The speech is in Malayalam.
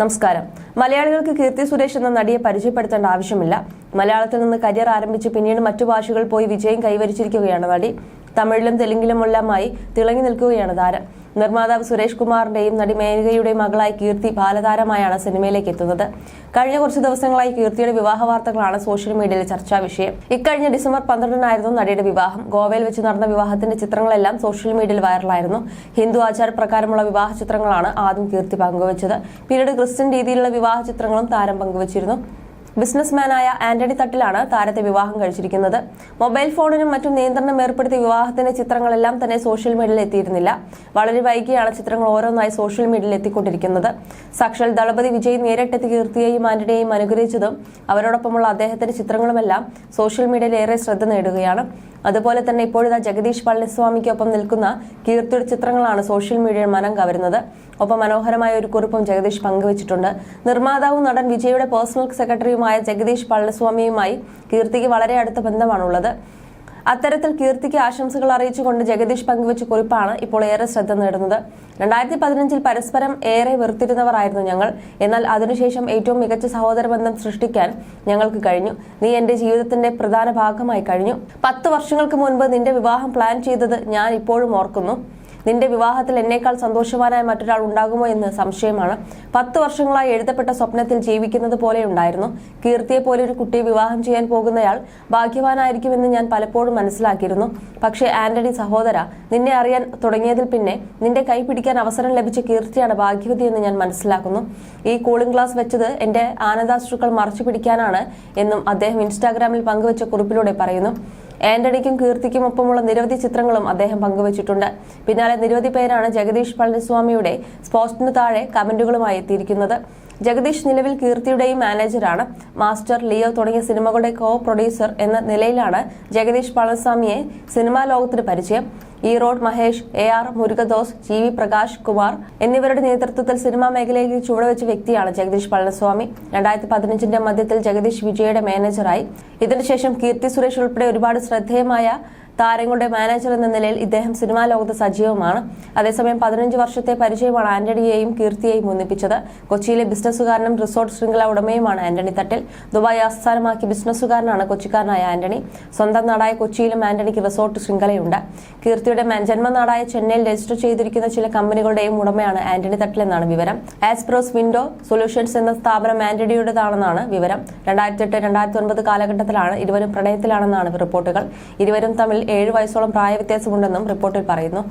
നമസ്കാരം. മലയാളികൾക്ക് കീർത്തി സുരേഷ് എന്ന നടിയെ പരിചയപ്പെടുത്തേണ്ട ആവശ്യമില്ല. മലയാളത്തിൽ നിന്ന് കരിയർ ആരംഭിച്ച് പിന്നീട് മറ്റു ഭാഷകൾ പോയി വിജയം കൈവരിച്ചിരിക്കുകയാണ് നടി. തമിഴിലും തെലുങ്കിലുമെല്ലാമായി തിളങ്ങി നിൽക്കുകയാണ് താരം. നിർമ്മാതാവ് സുരേഷ് കുമാറിന്റെയും നടി മേനകയുടെയും മകളായി കീർത്തി ബാലതാരമായാണ് സിനിമയിലേക്ക് എത്തുന്നത്. കഴിഞ്ഞ കുറച്ച് ദിവസങ്ങളായി കീർത്തിയുടെ വിവാഹ വാർത്തകളാണ് സോഷ്യൽ മീഡിയയിൽ ചർച്ചാ വിഷയം. ഇക്കഴിഞ്ഞ ഡിസംബർ പന്ത്രണ്ടിനായിരുന്നു നടിയുടെ വിവാഹം. ഗോവയിൽ വെച്ച് നടന്ന വിവാഹത്തിന്റെ ചിത്രങ്ങളെല്ലാം സോഷ്യൽ മീഡിയയിൽ വൈറലായിരുന്നു. ഹിന്ദു ആചാരപ്രകാരമുള്ള വിവാഹ ചിത്രങ്ങളാണ് ആദ്യം കീർത്തി പങ്കുവച്ചത്. പിന്നീട് ക്രിസ്ത്യൻ രീതിയിലുള്ള വിവാഹ ചിത്രങ്ങളും താരം പങ്കുവച്ചിരുന്നു. ബിസിനസ്മാനായ ആന്റണി തട്ടിലാണ് താരത്തെ വിവാഹം കഴിച്ചിരിക്കുന്നത്. മൊബൈൽ ഫോണിനും മറ്റും നിയന്ത്രണം ഏർപ്പെടുത്തിയ വിവാഹത്തിന്റെ ചിത്രങ്ങളെല്ലാം തന്നെ സോഷ്യൽ മീഡിയയിൽ എത്തിയിരുന്നില്ല. വളരെ വൈകിയാണ് ചിത്രങ്ങൾ ഓരോന്നായി സോഷ്യൽ മീഡിയയിൽ എത്തിക്കൊണ്ടിരിക്കുന്നത്. സാക്ഷാൽ ദളപതി വിജയ് നേരിട്ടെത്തി കീർത്തിയെയും ആന്റണിയെയും അനുഗ്രഹിച്ചതും അവരോടൊപ്പമുള്ള അദ്ദേഹത്തിന്റെ ചിത്രങ്ങളുമെല്ലാം സോഷ്യൽ മീഡിയയിൽ ഏറെ ശ്രദ്ധ നേടുകയാണ്. അതുപോലെ തന്നെ ഇപ്പോഴിതാ ജഗദീഷ് പളനിസ്വാമിക്കൊപ്പം നിൽക്കുന്ന കീർത്തിയുടെ ചിത്രങ്ങളാണ് സോഷ്യൽ മീഡിയയിൽ മനം കവരുന്നത്. ഒപ്പം മനോഹരമായ ഒരു കുറിപ്പും ജഗദീഷ് പങ്കുവച്ചിട്ടുണ്ട്. നിർമ്മാതാവും നടൻ വിജയുടെ പേഴ്സണൽ സെക്രട്ടറിയുമായ ജഗദീഷ് പളനിസ്വാമിയുമായി കീർത്തിക്ക് വളരെ അടുത്ത ബന്ധമാണുള്ളത്. അത്തരത്തിൽ കീർത്തിക്ക് ആശംസകൾ അറിയിച്ചുകൊണ്ട് ജഗദീഷ് പങ്കുവച്ച കുറിപ്പാണ് ഇപ്പോൾ ഏറെ ശ്രദ്ധ നേടുന്നത്. രണ്ടായിരത്തി പതിനഞ്ചിൽ പരസ്പരം ഏറെ വെറുത്തിരുന്നവരായിരുന്നു ഞങ്ങൾ. എന്നാൽ അതിനുശേഷം ഏറ്റവും മികച്ച സഹോദര ബന്ധം സൃഷ്ടിക്കാൻ ഞങ്ങൾക്ക് കഴിഞ്ഞു. നീ എന്റെ ജീവിതത്തിന്റെ പ്രധാന ഭാഗമായി കഴിഞ്ഞു. പത്ത് വർഷങ്ങൾക്ക് മുൻപ് നിന്റെ വിവാഹം പ്ലാൻ ചെയ്തത് ഞാൻ ഇപ്പോഴും ഓർക്കുന്നു. നിന്റെ വിവാഹത്തിൽ എന്നേക്കാൾ സന്തോഷവാനായ മറ്റൊരാൾ ഉണ്ടാകുമോ എന്ന് സംശയമാണ്. പത്ത് വർഷങ്ങളായി എഴുതപ്പെട്ട സ്വപ്നത്തിൽ ജീവിക്കുന്നത് പോലെ ഉണ്ടായിരുന്നു. കീർത്തിയെ പോലെ ഒരു കുട്ടിയെ വിവാഹം ചെയ്യാൻ പോകുന്നയാൾ ഭാഗ്യവാനായിരിക്കുമെന്ന് ഞാൻ പലപ്പോഴും മനസ്സിലാക്കിയിരുന്നു. പക്ഷേ ആന്റണി സഹോദര നിന്നെ അറിയാൻ തുടങ്ങിയതിൽ പിന്നെ നിന്റെ കൈ പിടിക്കാൻ അവസരം ലഭിച്ച കീർത്തിയാണ് ഭാഗ്യവതി എന്ന് ഞാൻ മനസ്സിലാക്കുന്നു. ഈ കൂളിംഗ് ഗ്ലാസ് വെച്ചത് എന്റെ ആനന്ദാശ്രുക്കൾ മറച്ചു പിടിക്കാനാണ് എന്നും അദ്ദേഹം ഇൻസ്റ്റാഗ്രാമിൽ പങ്കുവച്ച കുറിപ്പിലൂടെ പറയുന്നു. ആന്റണിക്കും കീർത്തിക്കും ഒപ്പമുള്ള നിരവധി ചിത്രങ്ങളും അദ്ദേഹം പങ്കുവച്ചിട്ടുണ്ട്. പിന്നാലെ നിരവധി പേരാണ് ജഗദീഷ് പളനിസ്വാമിയുടെ പോസ്റ്റിന് താഴെ കമന്റുകളുമായി എത്തിയിരിക്കുന്നത്. ജഗദീഷ് നിലവിൽ കീർത്തിയുടെയും മാനേജറാണ് മാസ്റ്റർ ലിയോ തുടങ്ങിയ സിനിമകളുടെ കോ പ്രൊഡ്യൂസർ എന്ന നിലയിലാണ് ജഗദീഷ് പളനിസ്വാമിയെ സിനിമാ ലോകത്തിന് പരിചയം. Erode Mahesh A R Murugadoss G V Prakash Kumar എന്നിവരുടെ നേതൃത്വത്തിൽ സിനിമാ മേഖലയിൽ ചുവടുവെച്ച വ്യക്തിയാണ് ജഗദീഷ് പളനിസ്വാമി. രണ്ടായിരത്തി പതിനഞ്ചിന്റെ മധ്യത്തിൽ ജഗദീഷ് വിജയുടെ മാനേജറായി ഇതിനുശേഷം കീർത്തി സുരേഷ് ഉൾപ്പെടെ ഒരുപാട് ശ്രദ്ധേയമായ താരങ്ങളുടെ മാനേജർ എന്ന നിലയിൽ ഇദ്ദേഹം സിനിമാ ലോകത്ത് സജീവമാണ്. അതേസമയം പതിനഞ്ച് വർഷത്തെ പരിചയമാണ് ആന്റണിയെയും കീർത്തിയെയും ഒന്നിപ്പിച്ചത്. കൊച്ചിയിലെ ബിസിനസ്സുകാരനും റിസോർട്ട് ശൃംഖല ഉടമയുമാണ് ആന്റണി തട്ടിൽ. ദുബായ് ആസ്ഥാനമാക്കി ബിസിനസ്സുകാരനാണ് കൊച്ചിക്കാരനായ ആന്റണി. സ്വന്തം നാടായ കൊച്ചിയിലും ആന്റണിക്ക് റിസോർട്ട് ശൃംഖലയുണ്ട്. കീർത്തിയുടെ ജന്മനാടായ ചെന്നൈയിൽ രജിസ്റ്റർ ചെയ്തിരിക്കുന്ന ചില കമ്പനികളുടെയും ഉടമയാണ് ആന്റണി തട്ടിൽ എന്നാണ് വിവരം. ആസ്പ്രോസ് വിൻഡോ സൊല്യൂഷൻസ് എന്ന സ്ഥാപനം ആന്റണിയുടേതാണെന്നാണ് വിവരം. രണ്ടായിരത്തി എട്ട് രണ്ടായിരത്തി ഒൻപത് കാലഘട്ടത്തിലാണ് ഇരുവരും പ്രണയത്തിലാണെന്നാണ് റിപ്പോർട്ടുകൾ. ഇരുവരും തമ്മിൽ ഏഴ് വയസ്സോളം പ്രായവ്യത്യാസമുണ്ടെന്നും റിപ്പോർട്ടിൽ പറയുന്നു.